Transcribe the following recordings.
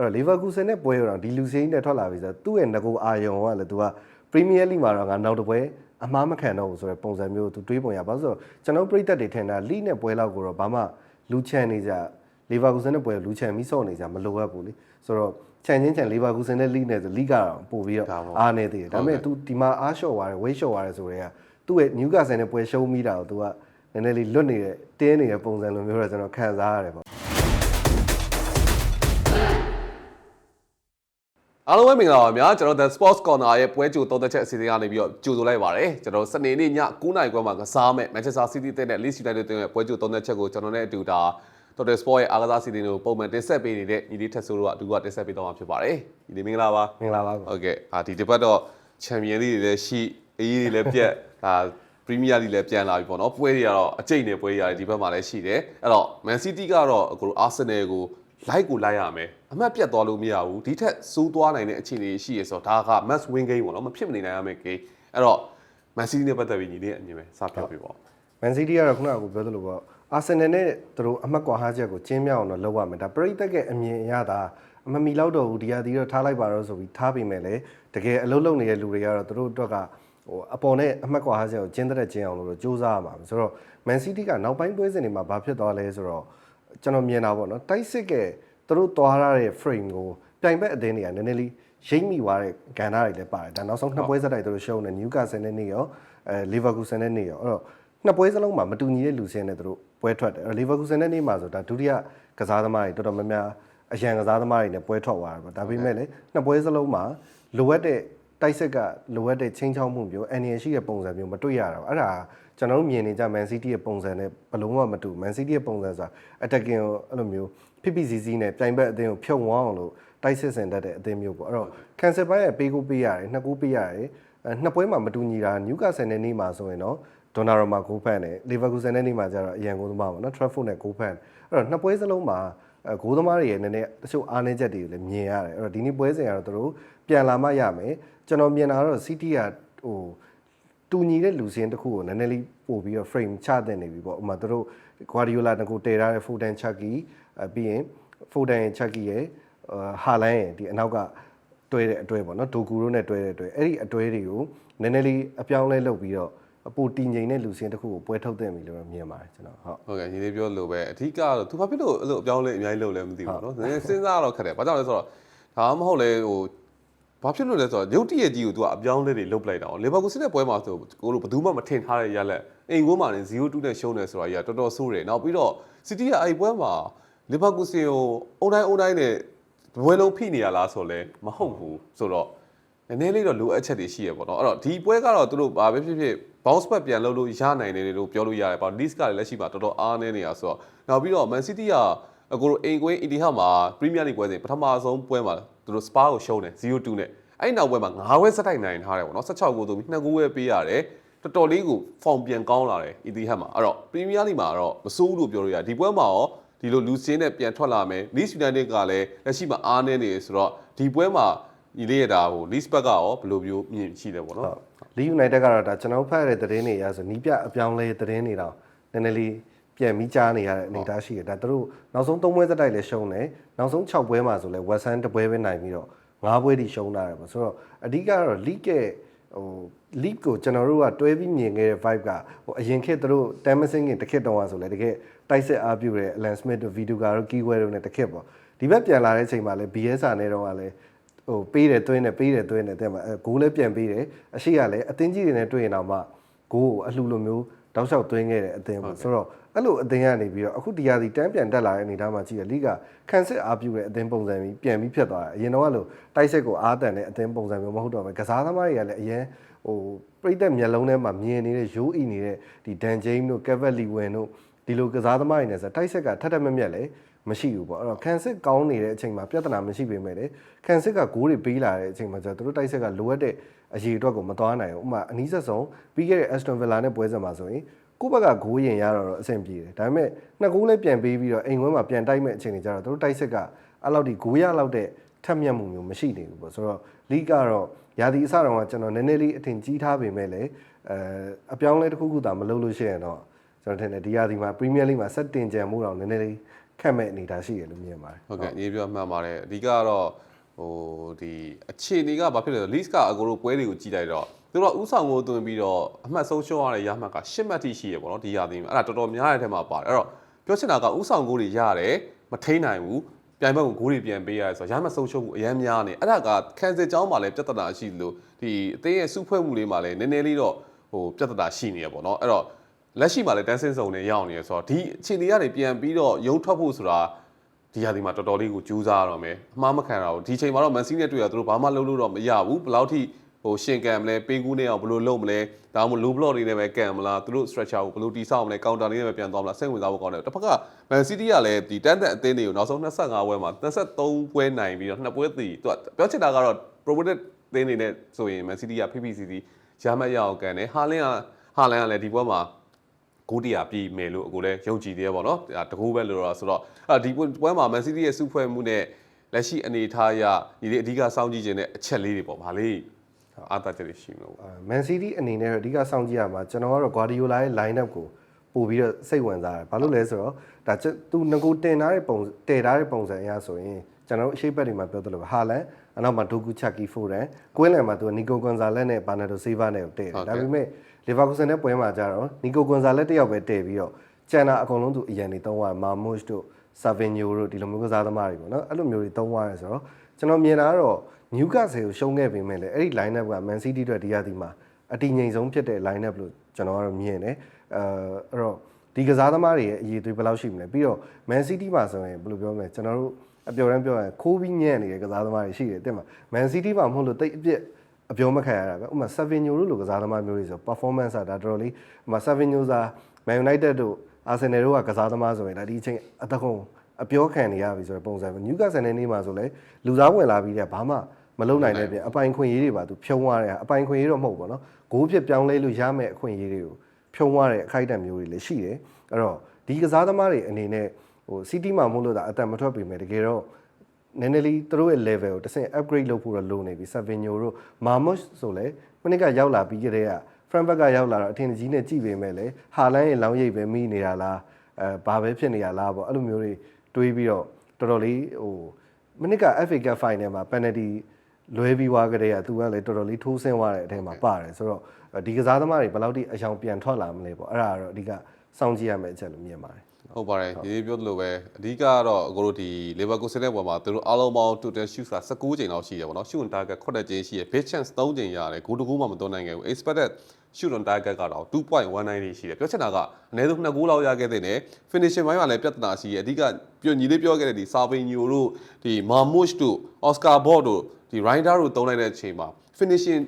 အဲ့တော့လီဗာပူးဆန်နဲ့ပွဲတော့ဒီလူစင်းနဲ့ထွက်လာပြီဆိုတော့သူ့ရဲ့ငကိုအာယုံကလည်းသူကပရီးမီးယားလိမှာတော့ငါနောက်တစ်ပွဲအမှားမခံတော့ဘူးဆိုတဲ့ပုံစံမျိုးသူတွေးပုံရပါဆိုတော့ကျွန်တော်ပြိသက်တွေထင်တာလိနဲ့ပွဲလောက်ကိုတော့ဘာမှလူချန်နေကြလီဗာပူးဆန်နဲ့ပွဲလူချန်ပြီးစော့နေကြမလိုအပ်ဘူးလေဆိုတော့ချန်ချင်းချန်လီဗာပူးဆန်နဲ့လိနဲ့ဆိုလိကတော့ပို့ပြီးတော့အားနေသေးတယ်ဒါပေမဲ့ तू ဒီမှာအားလျှော့သွားတယ်ဝေးလျှော့သွားတယ်ဆိုတော့သူ့ရဲ့နျူကာဆန်နဲ့ပွဲရှုံးမိတာကို तू ကနည်းနည်းလေးလွတ်နေတဲ့တင်းနေတဲ့ပုံစံလိုမျိုးတော့ကျွန်တော်ခံစားရတယ်ပေါ့ အားလုံးပဲမင်္ဂလာပါဗျာကျွန်တော် The Sports Corner ရဲ့ပွဲကြိုသုံးသက်ချက်အစီအစဉ်ကနေပြီးတော့ကြိုဆိုလိုက်ပါတယ်ကျွန်တော်စနေနေ့ည9:00နာရီခွဲမှာကစားမဲ့ Manchester City တဲ့နဲ့ Leeds United တဲ့ရဲ့ပွဲကြိုသုံးသက်ချက်ကိုကျွန်တော်နဲ့အတူဒါ Total Sport ရဲ့အားကစားစီစဉ်ကိုပုံမှန်တင်ဆက်ပေးနေတဲ့ညီလေးထက်ဆိုးတို့ကအတူကတင်ဆက်ပေးတော့မှာဖြစ်ပါတယ်ညီလေးမင်္ဂလာပါမင်္ဂလာပါဟုတ်ကဲ့အာဒီတစ်ပတ်တော့ Champion League တွေလည်းရှိအေးကြီးတွေလည်းပြက်ဒါ Premier League လည်းပြန်လာပြီပေါ့နော်ပွဲတွေကတော့အကျိတ်နေပွဲတွေရတယ်ဒီဘက်မှာလည်းရှိတယ်အဲ့တော့ Man City ကတော့အခု Arsenal ကို လိုက်ကိုလိုက်ရမယ်အမှတ်ပြတ်သွားလို့မရဘူးဒီထက်စိုးသွားနိုင်တဲ့အခြေအနေရှိရဆိုတော့ဒါက match win game ပေါ့နော်မဖြစ်မနေနိုင်ရမယ့် game အဲ့တော့ Man City နဲ့ပတ်သက်ပြီးညီလေးအမြင်ပဲစပြောပြပေါ့မန်စီးတီးကတော့ခုနကကိုပြောသလိုပေါ့အာဆင်နယ်နဲ့သူတို့အမှတ်ကွာဟာချက်ကိုကျင်းမြောက်အောင်တော့လုပ်ရမယ်ဒါပရိသတ်ရဲ့အမြင်အရသာအမမီလောက်တော့ဘူးဒီဟာဒီတော့ထားလိုက်ပါတော့ဆိုပြီးထားပြီးမယ်လေတကယ်အလုပ်လုပ်နေတဲ့လူတွေကတော့သူတို့အတွက်ကဟိုအပေါ်နဲ့အမှတ်ကွာဟာချက်ကိုကျင်းတဲ့ကျင်းအောင်လို့စူးစမ်းရမှာပဲဆိုတော့မန်စီးတီးကနောက်ပိုင်းပွဲစဉ်တွေမှာဘာဖြစ်သွားလဲဆိုတော့ ကျွန်တော်မြင်တာပေါ့နော်တိုက်စစ်ကသူတို့သွားရတဲ့ frame ကိုပြိုင်ဘက်အသင်းတွေကနည်းနည်းလေးရိပ်မိသွားတဲ့ကဏ္ဍတွေလည်းပါတယ်ဒါနောက်ဆုံးနှစ်ပွဲဆက်တိုက်သူတို့ရှုံးတယ်နျူကာဆယ်နဲ့နေရောအဲလီဗာပူးဆယ်နဲ့နေရောအဲ့တော့နှစ်ပွဲစလုံးမှာမတူညီတဲ့လူစင်းနဲ့သူတို့ပွဲထွက်တယ်အဲ့လီဗာပူးဆယ်နဲ့နေမှာဆိုဒါဒုတိယကစားသမားတွေတော်တော်များများအရန်ကစားသမားတွေနဲ့ပွဲထွက်သွားတယ်ပေါ့ဒါပေမဲ့လည်းနှစ်ပွဲစလုံးမှာလိုအပ်တဲ့တိုက်ဆက်ကလိုအပ်တဲ့ချင်းချောင်းမှုမျိုးအန်ရီရှိတဲ့ပုံစံမျိုးမတွေ့ရတာပေါ့အဲ့ဒါ ကျွန်တော်တို့မြင်နေကြ Man City ရဲ့ပုံစံနဲ့ဘလုံးဝမတူ Man City ရဲ့ပုံစံဆိုတာ attacking ကိုအဲ့လိုမျိုး PPCC နဲ့ပြိုင်ဘက်အသင်းကိုဖြုံဝအောင်လို့တိုက်စစ်ဆင်တတ်တဲ့အသင်းမျိုးပေါ့အဲ့တော့ cancel ပိုင်းရဲ့ပေးကိုပေးရတယ်နှစ်ကူပေးရတယ်အဲနှစ်ပွဲမှာမတူညီတာနျူကာဆယ်နဲ့နေမှာဆိုရင်တော့ဒေါနာရိုမာဂိုးဖန်နဲ့လီဗာပူးဆယ်နဲ့နေမှာကျတော့အရန်ဂိုးသမားပေါ့နော်ထရက်ဖို့နဲ့ဂိုးဖန်အဲ့တော့နှစ်ပွဲစလုံးမှာအဲဂိုးသမားတွေရဲ့နည်းနည်းတချို့အားနည်းချက်တွေကိုလည်းမြင်ရတယ်အဲ့တော့ဒီနေ့ပွဲစဉ်ကတော့သူတို့ပြန်လာမှရမယ်ကျွန်တော်မြင်တာတော့ City ကဟို တူညီတဲ့လူစင်းတစ်ခုကိုနည်းနည်းလေးပို့ပြီးတော့ frame ချတဲ့နေပြီပေါ့ဥပမာသူတို့ Guardiola တကူတည်ထားတဲ့ Foden Chucky အပြီးရင် Foden Chucky ရဲ့ဟာလန်ရဲ့ဒီအနောက်ကတွဲတဲ့အတွဲပေါ့နော်ဒိုကူတို့နဲ့တွဲတဲ့အတွဲအဲ့ဒီအတွဲတွေကိုနည်းနည်းလေးအပြောင်းလဲလုပ်ပြီးတော့အပူတည်ငြိမ်တဲ့လူစင်းတစ်ခုကိုပွဲထုတ်တဲ့ပြီလို့တော့မြင်ပါတယ်ကျွန်တော်ဟုတ် ဟုတ်ကဲ့ညီလေးပြောလို့ပဲအဓိကကတော့သူဘာဖြစ်လို့အဲ့လိုအပြောင်းလဲအများကြီးလုပ်လဲမသိဘူးเนาะနည်းနည်းစဉ်းစားတော့ခက်တယ်ဘာကြောင့်လဲဆိုတော့ဒါမှမဟုတ်လေဟို ဘာဖြစ်လို့လဲဆိုတော့ရုတ်တရက်ကြီးကိုသူကအပြောင်းလဲတွေလုပ်ပလိုက်တာ။လီဗာပူးစစ်တဲ့ပွဲမှာဆိုကိုလိုဘယ်သူမှမထင်ထားတဲ့ရလက်အိမ်ကိုမှလည်း0-2နဲ့ရှုံးတယ်ဆိုတာကြီးကတော်တော်ဆိုးတယ်။နောက်ပြီးတော့စီတီကအဲ့ပွဲမှာလီဗာပူးစီကိုအုံတိုင်းအုံတိုင်းနဲ့ဘွဲလုံးဖိနေရလားဆိုလဲမဟုတ်ဘူးဆိုတော့နည်းနည်းလေးတော့လိုအပ်ချက်တွေရှိရပေါ့နော်အဲ့တော့ဒီပွဲကတော့သူတို့ဘာပဲဖြစ်ဖြစ် bounce back ပြန်လုပ်လို့ရနိုင်တယ်လို့ပြောလို့ရတယ်ပေါ့ list ကလည်းလက်ရှိမှာတော်တော်အားနည်းနေရဆိုတော့နောက်ပြီးတော့ Man City ကအကိုတို့အိမ်ကွင်းအီတီဟာမှာ Premier League ပွဲစဉ်ပထမဆုံးပွဲမှာ သူတို့ Spa ကိုရှုံးတယ်0-2နဲ့အဲ့နောက်ပွဲမှာ9ဝဲစတိုက်နိုင်ထားတယ်ပေါ့နော်16ကိုသူ2ဂိုးဝဲပေးရတယ်တော်တော်လေးကို form ပြန်ကောင်းလာတယ်အီတီဟာမှာအဲ့တော့ Premier League မှာတော့မစိုးဘူးလို့ပြောလို့ရတယ်ဒီပွဲမှာရောဒီလိုလူစင်းနဲ့ပြန်ထွက်လာမယ် Leeds United ကလည်းလက်ရှိမှာအားနည်းနေဆိုတော့ဒီပွဲမှာညီလေးရတာဟို Leeds ဘက်ကရောဘယ်လိုမျိုးမြင်ရှိတယ်ပေါ့နော်လီယူနိုက်တက်ကတော့ဒါကျွန်တော်ဖတ်ရတဲ့သတင်းတွေအရဆိုနီးပြအပြောင်းလဲသတင်းတွေတော့နည်းနည်းလေး ပြန်ပြီးကြားနေရတဲ့အနေအထားရှိတယ်ဒါသူတို့နောက်ဆုံး၃ပွဲသက်တိုက်လည်းရှုံးတယ်နောက်ဆုံး6ပွဲမှာဆိုလဲဝက်ဆန်တစ်ပွဲပဲနိုင်ပြီးတော့၅ပွဲထိရှုံးလာတယ်ပေါ့ဆိုတော့အဓိကတော့ league ရဲ့ဟို league ကိုကျွန်တော်တို့ကတွဲပြီးမြင်ခဲ့တဲ့ vibe ကဟိုအရင်ခေတ်သူတို့ Tamsin ကတစ်ခေတ်တုန်းကဆိုလဲတကယ်တိုက်စစ်အားပြုတဲ့ Alan Smith တို့ Viduka တို့ Kiwe တို့နဲ့တစ်ခေတ်ပေါ့ဒီဘက်ပြန်လာတဲ့အချိန်မှာလဲ BSR နဲ့တော့ကလည်းဟိုပေးတယ်သွင်းတယ်ပေးတယ်သွင်းတယ်တဲ့မှာဂိုးလည်းပြန်ပေးတယ်အရှိကလည်းအတင်းကြီးတွေနဲ့တွေ့ရင်တော့မှဂိုးကိုအလှလိုမျိုး တောက်လျှောက်သွင်းခဲ့တဲ့အတင်းပေါ့ဆိုတော့အဲ့လိုအတင်းကနေပြီးတော့အခုဒီရာဒီတန်းပြန်တက်လာတဲ့အနေအထားမှာကြည့်ရလိကခန်းစစ်အားပြုတဲ့အတင်းပုံစံပြီးပြန်ပြီးဖြစ်သွားတယ်အရင်တော့ကလို့တိုက်စစ်ကိုအားတန်တဲ့အတင်းပုံစံမျိုးမဟုတ်တော့ဘူးကစားသမားတွေကလည်းအရင်ဟိုပြိသက်မျက်လုံးထဲမှာမြင်နေတဲ့ရိုးအီနေတဲ့ဒီဒန်ဂျိမ်းတို့ကက်ဗက်လီဝင်တို့ဒီလိုကစားသမားတွေနဲ့ဆိုတိုက်ဆက်ကထက်ထက်မြက်မြက်လေ မရှိဘူးပေါ့အဲ့တော့ကန်စစ်ကောင်းနေတဲ့အချိန်မှာပြဿနာမရှိပေမဲ့လေကန်စစ်ကဂိုးတွေပေးလာတဲ့အချိန်မှာကျတော့သူတို့တိုက်ဆက်ကလိုအပ်တဲ့အရေးအတွက်ကိုမသွားနိုင်ဘူးဥပမာအနီးဆက်ဆုံးပြီးခဲ့တဲ့ Aston Villa နဲ့ပွဲစဉ်မှာဆိုရင်ကိုယ့်ဘက်ကဂိုးရင်ရတော့အဆင်ပြေတယ်ဒါပေမဲ့နှစ်ဂိုးလည်းပြန်ပေးပြီးတော့အိမ်ဝဲမှာပြန်တိုက်မဲ့အချိန်တွေကျတော့သူတို့တိုက်ဆက်ကအဲ့လောက်ဒီဂိုးရလောက်တဲ့ထက်မြက်မှုမျိုးမရှိနေဘူးပေါ့ဆိုတော့လီကတော့ရာသီအစတော့ကကျွန်တော်နည်းနည်းလေးအထင်ကြီးထားပေမဲ့လည်းအဲအပြောင်းလဲတစ်ခုခုသာမလုပ်လို့ရှိရင်တော့ကျွန်တော်ထင်တယ်ဒီရာသီမှာ Premier League မှာဆက်တင်ကြံမှုတော့နည်းနည်းလေး ခခက်မဲ့အနေထားရှိရလို့မြင်ပါတယ်ဟုတ်ကဲ့ညီပြောမှန်ပါတယ်အဓိကကတော့ဟိုဒီအခြေအနေကဘာဖြစ်လဲဆို list ကအကိုတို့ပွဲတွေကိုကြည့်လိုက်တော့သူတို့ကဥဆောင်ကိုသွင်းပြီးတော့အမှတ်ဆုံးရှုံးရတဲ့ရမှတ်က10မှတ်ထိရှိရပေါ့နော်ဒီရာသီမှာအဲ့ဒါတော်တော်များတဲ့အထက်မှာပါတယ်အဲ့တော့ပြောချင်တာကဥဆောင်ကိုတွေရတယ်မထိန်းနိုင်ဘူးပြိုင်ဘက်ကိုဂိုးတွေပြန်ပေးရတယ်ဆိုတော့ရမှတ်ဆုံးရှုံးမှုအများများနေအဲ့ဒါကကန်ဆယ်ကြောင်းမှာလည်းပြဿနာရှိလို့ဒီအသေးရဲ့စုဖွဲ့မှုလေးမှာလည်းနည်းနည်းလေးတော့ဟိုပြဿနာရှိနေရပေါ့နော်အဲ့တော့ လက်ရှိမှာလည်းတန်းစင်းစုံနေရောက်နေရဆိုတော့ဒီအခြေအနေကနေပြန်ပြီးတော့ရုံထွက်ဖို့ဆိုတာဒီဟာဒီမှာတော်တော်လေးကိုကြိုးစားရတော့မယ်အမှားမခံရဘူးဒီချိန်မှာတော့မန်စီးနဲ့တွေ့ရသူတို့ဘာမှလုပ်လို့တော့မရဘူးဘယ်လောက်ထိဟိုရှင်ကံမလဲပေးကူးနေအောင်ဘယ်လိုလုပ်မလဲဒါမှမဟုတ် low block တွေနဲ့ပဲကံမလားသူတို့ structure ကိုဘယ်လိုတိဆောက်မလဲ counter တွေနဲ့ပဲပြန်သွားမလားစိတ်ဝင်စားဖို့ကောင်းတယ်တစ်ဖက်ကမန်စီးတီးကလည်းဒီတန်းသက်အသင်းတွေကိုနောက်ဆုံး25ပွဲမှာ23ပွဲနိုင်ပြီးတော့နှစ်ပွဲတည်သူကပြောချင်တာကတော့ promoted သင်းတွေနဲ့ဆိုရင်မန်စီးတီးက PPCC ရမှတ်ရအောင်ကန်တယ်ဟာလင်းကဟာလင်းကလည်းဒီပွဲမှာ ဂိုးတရားပြည်မယ်လို့အခုလည်းယုံကြည်သေးရပါတော့ဒါတကူပဲလို့တော့ဆိုတော့အဲ့ဒီပွဲမှာ Man City ရဲ့စုဖွဲ့မှုနဲ့လက်ရှိအနေအထားအရဒီလေးအဓိကစောင့်ကြည့်ခြင်းတဲ့အချက်လေးတွေပေါ့ဗာလေးအားသာချက်တွေရှိမလို့မန်စီးတီးအနေနဲ့တော့အဓိကစောင့်ကြည့်ရမှာကျွန်တော်ကတော့ Guardiola ရဲ့ line up ကိုပို့ပြီးတော့စိတ်ဝင်စားတယ်။ဘာလို့လဲဆိုတော့ဒါသူငကိုတင်ထားတဲ့ပုံတည်ထားတဲ့ပုံစံအရဆိုရင်ကျွန်တော်တို့အရှိတ်ဘက်တွေမှာပြောသလိုပဲဟာလန်အနောက်မှာဒိုကူချက်ကီဖိုရန်ကွင်းလန်မှာသူကနီကိုကွန်ဇာလက်နဲ့ဘာနာဒိုဆေးဗာနဲ့ကိုတည်တယ်။ဒါပေမဲ့ လီဗာပူးဆန်နဲ့ပွဲမှာကြတော့နီကိုကွန်ဇာလက်တစ်ယောက်ပဲတည်ပြီးတော့ကျန်တာအကုန်လုံးသူအရန်နေသုံးသွားမာမုရှ်တို့ဆာဗင်ညိုတို့ဒီလိုမျိုးကစားသမားတွေပေါ့နော်အဲ့လိုမျိုးတွေသုံးသွားရဲဆိုတော့ကျွန်တော်မြင်တာကတော့နျူကာဆယ်ကိုရှုံးခဲ့ပေမဲ့လည်းအဲ့ဒီ line up က Man City အတွက်ဒီရသည်မှာအတီငိမ်ဆုံးဖြစ်တဲ့ line up လို့ကျွန်တော်ကတော့မြင်တယ်အဲအဲ့တော့ဒီကစားသမားတွေရဲ့အရေးသွေးဘယ်လောက်ရှိမလဲပြီးတော့ Man City မှာဆိုရင်ဘယ်လိုပြောမလဲကျွန်တော်တို့အပြော်တမ်းပြောရင်ခိုးပြီးညံ့နေတဲ့ကစားသမားတွေရှိတယ်တဲ့မှာ Man City မှာမဟုတ်လို့တိတ်အပြစ် အပြောမခံရတာပဲဥပမာ Savinho တို့လိုကစားသမားမျိုးတွေဆို performance ကဒါတော်တော်လေးဥပမာ Savinho စာ Man United တို့ Arsenal တို့ကကစားသမားဆိုရင်ဒါဒီအချိန်အသက်ကုန်အပြောခံနေရပြီဆိုတဲ့ပုံစံပဲ Newcastle နဲ့နေမှာဆိုလဲလူစားဝင်လာပြီးတဲ့ဘာမှမလုံနိုင်တဲ့ပြင်အပိုင်ခွင့်ရေးတွေပါသူဖြုံးသွားတယ်အပိုင်ခွင့်ရေးတော့မဟုတ်ဘူးပေါ့နော်ဂိုးဖြစ်ပြောင်းလဲလို့ရမယ့်အခွင့်ရေးတွေကိုဖြုံးသွားတဲ့အခိုက်အတန့်မျိုးတွေလည်းရှိတယ်အဲ့တော့ဒီကစားသမားတွေအနေနဲ့ဟို City မှာမဟုတ်လို့ဒါအတန်မထွက်ပေမဲ့တကယ်တော့ နည်းနည်းလေးသူတို့ရဲ့ level ကိုတစ်ဆင့် upgrade လုပ်ဖို့တော့လိုနေပြီ Savinho တို့ Marmoush ဆိုလဲမနစ်ကရောက်လာပြီးကြတဲ့က Frankfurt ကရောက်လာတော့အထင်ကြီးနဲ့ကြည့်ပေမဲ့လေဟာလန်ရဲ့လောင်းရိပ်ပဲမိနေတာလားအဲဘာပဲဖြစ်နေရလားပေါ့အဲ့လိုမျိုးတွေတွေးပြီးတော့တော်တော်လေးဟိုမနစ်က FA Cup final မှာ penalty လွဲပြီးွားကြတဲ့ကသူကလည်းတော်တော်လေးထိုးဆင်းသွားတဲ့အထဲမှာပါတယ်ဆိုတော့ဒီကစားသမားတွေဘယ်လောက်ထိအယောင်ပြန်ထွက်လာမလဲပေါ့အဲ့ဒါကတော့အဓိကစောင့်ကြည့်ရမယ့်အချက်လို့မြင်ပါတယ် ဟုတ်ပါတယ်ဒီပြောသလိုပဲအဓိကကတော့အကိုတို့ဒီ Leverkusen ရဲ့ဘက်မှာသူတို့အားလုံးပေါင်း total shoot က19ချိန်လောက်ရှိတယ်ပေါ့နော် shoot on target 9ချိန်ရှိရ big chance 3ချိန်ရတယ်ဂိုးတစ်ဂိုးမှမသွင်းနိုင်ခဲ့ဘူး expected shoot on target ကတော့2.19ရှိတယ်ပြောချင်တာကအနည်းဆုံး2ဂိုးလောက်ရခဲ့တဲ့နဲ့ finishing ဘိုင်းမှာလည်းပြဿနာရှိရအဓိကပြောညီလေးပြောခဲ့တဲ့ဒီ Savinho တို့ဒီ Marmoush တို့ Oscar Bob တို့ဒီ Ryder တို့တုံးလိုက်တဲ့အချိန်မှာ finishing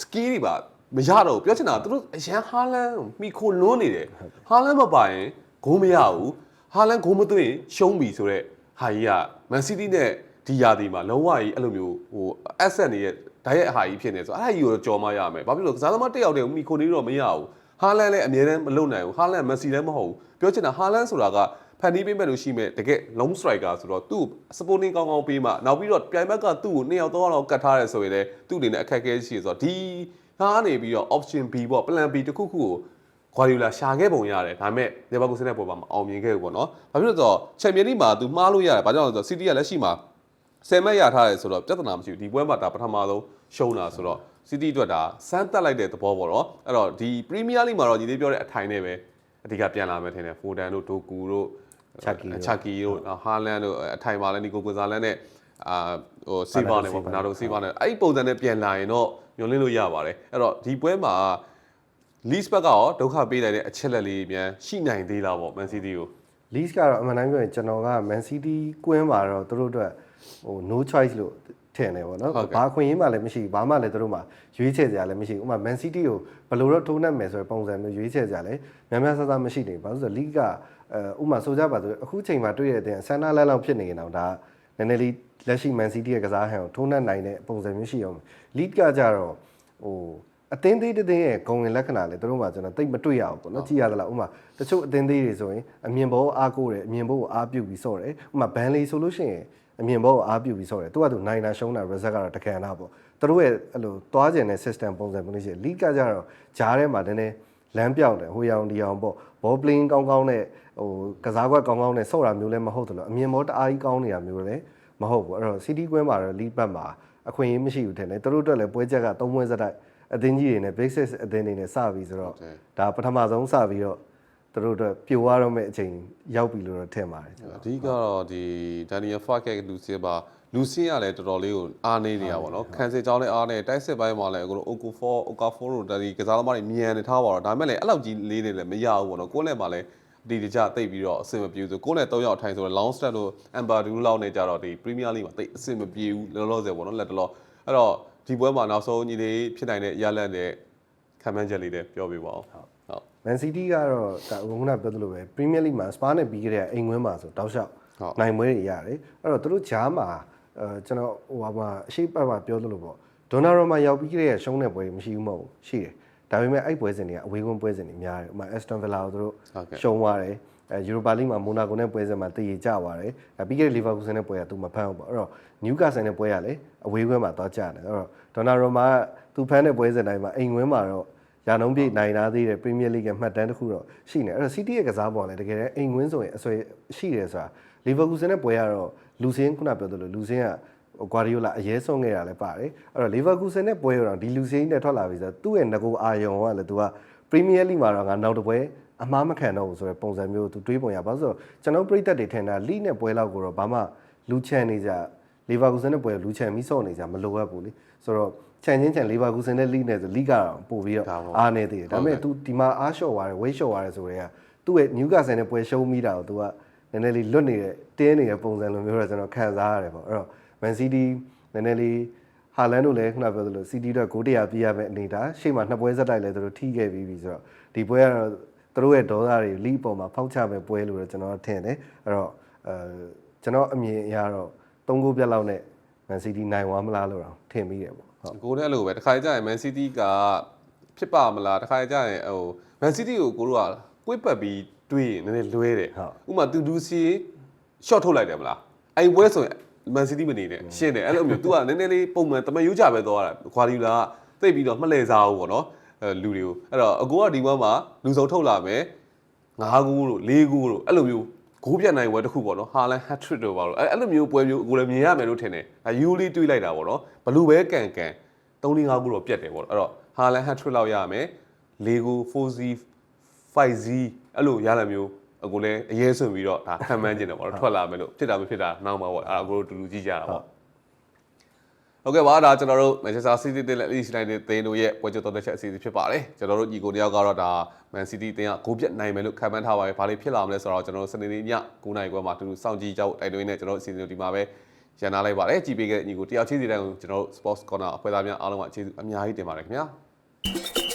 skill တွေပါမရတော့ဘူးပြောချင်တာသူတို့အရန်ဟာလန်မိခိုလွန်းနေတယ်ဟာလန်မပါရင် ဂိုးမရဘူးဟာလန်ဂိုးမသွင်းရှုံးပြီဆိုတော့ဟာကြီးကမန်စီးတီးနဲ့ဒီယာဒီမှာလုံးဝကြီးအဲ့လိုမျိုးဟို asset တွေရဲ့ဓာတ်ရဲ့အဟာကြီးဖြစ်နေဆိုအဲ့ဒါကြီးကိုတော့ကြော်မရမယ်ဘာဖြစ်လို့ကစားသမားတစ်ယောက်တည်းမိခိုနေတော့မရဘူးဟာလန်လည်းအမြဲတမ်းမလုံနိုင်ဘူးဟာလန်မက်ဆီလည်းမဟုတ်ဘူးပြောချင်တာဟာလန်ဆိုတာကဖန်တီးပေးမဲ့လို့ရှိမဲ့တကယ် long striker ဆိုတော့သူ့ supporting ကောင်းကောင်းပေးမှနောက်ပြီးတော့ပြိုင်ဘက်ကသူ့ကိုနှစ်ယောက်သုံးယောက်လောက်ကတ်ထားတယ်ဆိုရင်လည်းသူ့အနေနဲ့အခက်အခဲရှိရဆိုတော့ဒီဟာကနေပြီးတော့ option B ပေါ့ plan B တစ်ခုခုကို ဂွာဒီယိုလာရှာခဲ့ပုံရတယ်ဒါပေမဲ့လီဗာပူးစနဲ့ပေါ်မှာမအောင်မြင်ခဲ့ဘူးပေါ့နော်။ဘာဖြစ်လို့လဲဆိုတော့ချန်ပီယံလိမှာ तू မှားလို့ရတယ်။ဘာကြောင့်လဲဆိုတော့စီးတီးကလက်ရှိမှာ10မှတ်ရထားတယ်ဆိုတော့ပြဿနာမရှိဘူး။ဒီပွဲမှာဒါပထမဆုံးရှုံးတာဆိုတော့စီးတီးအတွက်ဒါစမ်းတက်လိုက်တဲ့သဘောပေါ့နော်။အဲ့တော့ဒီပရီးမီးယားလိမှာတော့ညီလေးပြောတဲ့အထိုင်နဲ့ပဲအဓိကပြန်လာမယ်ထင်တယ်။ဖိုဒန်တို့ဒိုကူတို့ Chucky တို့ချာကီတို့ဟာလန်တို့အထိုင်မှာလည်းနီကိုကွန်ဇာလန်နဲ့အာဟိုစီဗာနဲ့ပေါ့ဘနာတို့စီဗာနဲ့အဲ့ဒီပုံစံနဲ့ပြန်လာရင်တော့ညွန်လင်းလို့ရပါတယ်။အဲ့တော့ဒီပွဲမှာ lease back ကရောဒုက္ခပေးလိုက်တဲ့အချက်လက်လေးပြန်ရှိနိုင်သေးလားပေါ့ Man City ကို lease ကတော့အမှန်တမ်းပြောရင်ကျွန်တော်က Man City ကွင်းမှာတော့သူတို့အတွက်ဟို no choice လို့ထင်တယ်ပေါ့နော်ဟုတ်ကဲ့ဘာအခွင့်အရေးမှလည်းမရှိဘူးဘာမှလည်းသူတို့မှာရွေးချယ်စရာလည်းမရှိဘူးဥပမာ Man City ကိုဘယ်လိုတော့ထိုးနှက်မယ်ဆိုတဲ့ပုံစံမျိုးရွေးချယ်စရာလည်းများများဆဆမရှိနေဘူးဘာလို့လဲဆိုတော့ league ကအဲဥပမာဆိုကြပါဆိုအခုချိန်မှာတွေ့ရတဲ့ဆန်နာလန်လောက်ဖြစ်နေရင်တော့ဒါနည်းနည်းလေးလက်ရှိ Man City ရဲ့ကစားဟန်ကိုထိုးနှက်နိုင်တဲ့ပုံစံမျိုးရှိအောင် league ကကြတော့ဟို အသင်းသေးတစ်သင်းရဲ့ဂုံဝင်လက္ခဏာလေသူတို့မှကျွန်တော်တိတ်မတွေ့ရအောင်ပေါ့နော်ကြည့်ရသလားဥပမာတချို့အသင်းသေးတွေဆိုရင်အမြင်ဘောအားကိုးတယ်အမြင်ဘောကိုအားပြုတ်ပြီးစော့တယ်ဥပမာဘန်လီဆိုလို့ရှိရင်အမြင်ဘောကိုအားပြုတ်ပြီးစော့တယ်သူကသူနိုင်တာရှုံးတာ result ကတော့တကယ်နာပေါ့သူတို့ရဲ့အဲ့လိုသွားကျင်တဲ့ system ပုံစံမျိုးလေးရှိတယ် league ကကြတော့ဂျားထဲမှာနည်းနည်းလမ်းပြောင်းတယ်ဟိုရောင်ဒီရောင်ပေါ့ဘောပလင်းကောင်းကောင်းနဲ့ဟိုကစားကွက်ကောင်းကောင်းနဲ့ဆော့တာမျိုးလည်းမဟုတ်တယ်လို့အမြင်မောတအားကြီးကောင်းနေတာမျိုးလည်းမဟုတ်ဘူးအဲ့တော့ City ကွင်းမှာတော့ League ဘက်မှာအခွင့်အရေးမရှိဘူးထင်တယ်သူတို့အတွက်လည်းပွဲချက်က၃ပွဲစတိုက် အသင်းကြီးတွေနဲ့ Big Six အသင်းတွေနဲ့စပြီးဆိုတော့ဒါပထမဆုံးစပြီးတော့သူတို့အတွက်ပြိုသွားတော့မယ့်အချိန်ရောက်ပြီလို့တော့ထင်ပါတယ်အဓိကတော့ဒီ Daniel Farke လူစင်ပါလူစင်ကလည်းတော်တော်လေးကိုအားနေနေတာပေါ့နော်ခံစစ်ကြောင်းလည်းအားနေတိုက်စစ်ပိုင်းမှာလည်းအခု Okafor Okafor တို့ဒါဒီကစားသမားတွေမြန်နေထားပါတော့ဒါပေမဲ့လည်းအဲ့လောက်ကြီးလေးနေလည်းမရဘူးပေါ့နော်ကိုယ်လည်းမှလည်းဒီတကြတိတ်ပြီးတော့အဆင်မပြေဘူးဆိုကိုယ်လည်း၃ယောက်ထိုင်ဆိုတော့ long step လို့ Amber Du လောက်နေကြတော့ဒီ Premier League မှာတိတ်အဆင်မပြေဘူးလောလောဆယ်ပေါ့နော်လက်တလောအဲ့တော့ ဒီပွဲမှာနောက်ဆုံးညီလေးဖြစ်နိုင်တဲ့ရလဒ်နဲ့ခံမှန်းချက်လေးလည်းပြောပြပါအောင်ဟုတ် Man City ကတော့ဒါခုနပြောသလိုပဲ Premier League မှာ Spa နဲ့ပြီးခဲ့တဲ့အိမ်ဝင်းမှာဆိုတောက်လျှောက်ဟုတ်နိုင်မွေးတွေရတယ်အဲ့တော့သူတို့ဂျားမှာအဲကျွန်တော်ဟိုဟာမှာအရှိတ်ပတ်မှာပြောသလိုပေါ့ဒေါနာရိုမှာရောက်ပြီးခဲ့တဲ့ရှုံးတဲ့ပွဲတွေမရှိဘူးမဟုတ်ဘူးရှိတယ်ဒါပေမဲ့အဲ့ပွဲစဉ်တွေကအဝေးကွင်းပွဲစဉ်တွေများတယ်ဥပမာ Aston Villa ကိုသူတို့ဟုတ်ကဲ့ရှုံးသွားတယ် အဲ Europa League မှာ Monaco နဲ့ပွဲစဉ်မှာတည်ရကြသွားတယ်အဲပြီးခဲ့တဲ့ Liverpool နဲ့ပွဲကသူမဖမ်းဘူးပေါ့အဲ့တော့ Newcastle နဲ့ပွဲကလည်းအဝေးကွင်းမှာသွားကြတယ်အဲ့တော့ဒေါနာရိုမှာကသူဖမ်းတဲ့ပွဲစဉ်တိုင်းမှာအိမ်ဝင်းမှာတော့ရာနှုန်းပြည့်နိုင်လာသေးတယ် Premier League ရဲ့မှတ်တမ်းတစ်ခုတော့ရှိနေအဲ့တော့ City ရဲ့ကစားပုံကလည်းတကယ်တမ်းအိမ်ဝင်းဆိုရင်အဆွဲရှိတယ်ဆိုတာ Liverpool နဲ့ပွဲရတော့လူစင်းခုနပြောသလိုလူစင်းက Guardiola အရေးဆုံးခဲ့တာလည်းပါတယ်အဲ့တော့ Liverpool နဲ့ပွဲရတော့ဒီလူစင်းနဲ့ထွက်လာပြီဆိုတော့သူ့ရဲ့ငကိုအာယုံကလည်းသူက Premier League မှာတော့ငါနောက်တစ်ပွဲ အမားမခံတော့ဘူးဆိုတဲ့ပုံစံမျိုးသူတွေးပုံရပါဆိုတော့ကျွန်တော်ပြိသက်တွေထင်တာ League နဲ့ပွဲလောက်ကိုတော့ဘာမှလူချန်နေကြ Liverpool နဲ့ပွဲလူချန်ပြီးစော့နေကြမလိုအပ်ဘူးလေဆိုတော့ချန်ချင်းချန် Liverpool နဲ့ League နဲ့ဆို League ကတော့ပို့ပြီးတော့ဒါပေါ့အားနေသေးတယ်ဒါပေမဲ့ तू ဒီမှာအားလျှော့သွားတယ် weight လျှော့သွားတယ်ဆိုတော့ကသူ့ရဲ့ Newcastle နဲ့ပွဲရှုံးမိတာကို तू ကနည်းနည်းလေးလွတ်နေတဲ့တင်းနေတဲ့ပုံစံလိုမျိုးတော့ကျွန်တော်ခံစားရတယ်ပေါ့အဲ့တော့ Man City နည်းနည်းလေးဟာလန်တို့လည်းခုနပြောသလို City တော့ဂိုးတရာပြရမယ့်အနေဒါရှေ့မှာနှစ်ပွဲဆက်တိုက်လည်းသူတို့ထိခဲ့ပြီးပြီဆိုတော့ဒီပွဲကတော့ သူတို့ရဲ့ဒေါသတွေလီးပေါ်မှာဖောက်ချမဲ့ပွဲလို့တော့ကျွန်တော်ထင်တယ်အဲ့တော့အဲကျွန်တော်အမြင်အရတော့၃ဂိုးပြတ်လောက်နဲ့ Man City နိုင်သွားမလားလို့တော့ထင်မိတယ်ပေါ့ဟုတ်ကိုလည်းအဲ့လိုပဲတစ်ခါကြရင် Man City ကဖြစ်ပါမလားတစ်ခါကြရင်ဟို Man City ကိုကိုတို့ကကွေ့ပတ်ပြီးတွေးရင်နည်းနည်းလွဲတယ်ဟုတ်ဥပမာသူဒူစီ short ထုတ်လိုက်တယ်မလားအဲ့ပွဲဆိုရင် Man City မနေနဲ့ရှင်းတယ်အဲ့လိုမျိုး तू ကနည်းနည်းလေးပုံမှန်တမန်ယူကြပဲသွားတာခွာဒီလာကသိပ်ပြီးတော့မှတ်လဲစားဘူးပေါ့နော်အဲ လူတွေကိုအဲ့တော့အကိုကဒီဘက်မှာလူစုံထုတ်လာမယ်၅ဂိုးလို့၄ဂိုးလို့အဲ့လိုမျိုးဂိုးပြတ်နိုင်ပွဲတစ်ခုပေါ့နော်ဟာလန် hat trick တို့ပါလို့အဲ့အဲ့လိုမျိုးပွဲမျိုးကိုလည်းမြင်ရမယ်လို့ထင်တယ်ဒါယူလီတွေးလိုက်တာပေါ့နော်ဘလူပဲကန်ကန်3 4 5ဂိုးတော့ပြတ်တယ်ပေါ့နော်အဲ့တော့ဟာလန် hat trick လောက်ရမယ်၄ဂိုး 4Z 5Z အဲ့လိုရလာမျိုးအကိုလည်းအရေးဆွန်ပြီးတော့ဒါခံမှန်းကျင်တယ်ပေါ့နော်ထွက်လာမယ်လို့ဖြစ်တာမဖြစ်တာနောက်မှာပေါ့အဲ့ဒါအကိုတို့တူတူကြည့်ကြတာပေါ့ ဟုတ်ကဲ့ပါဒါကျွန်တော်တို့ Manchester City တင်လက် Leeds United တင်တို့ရဲ့ပွဲကြတော့တဲ့ချက်အစီအစဉ်ဖြစ်ပါတယ်ကျွန်တော်တို့ညီကိုတယောက်ကတော့ဒါ Man City တင်ကဂိုးပြတ်နိုင်မယ်လို့ခံမှန်းထားပါတယ်ဘာလို့ဖြစ်လာမလဲဆိုတော့ကျွန်တော်တို့စနေနေ့ည9:00နာရီခွဲမှာတူတူစောင့်ကြည့်ကြဖို့တိုက်တွန်းနေကျွန်တော်တို့အစီအစဉ်တို့ဒီမှာပဲရန်နာလိုက်ပါတယ်ကြည့်ပေးခဲ့တဲ့ညီကိုတယောက်ချင်းစီတိုင်းကိုကျွန်တော်တို့ Sports Corner အဖွဲ့သားများအားလုံးကကျေးဇူးအများကြီးတင်ပါတယ်ခင်ဗျာ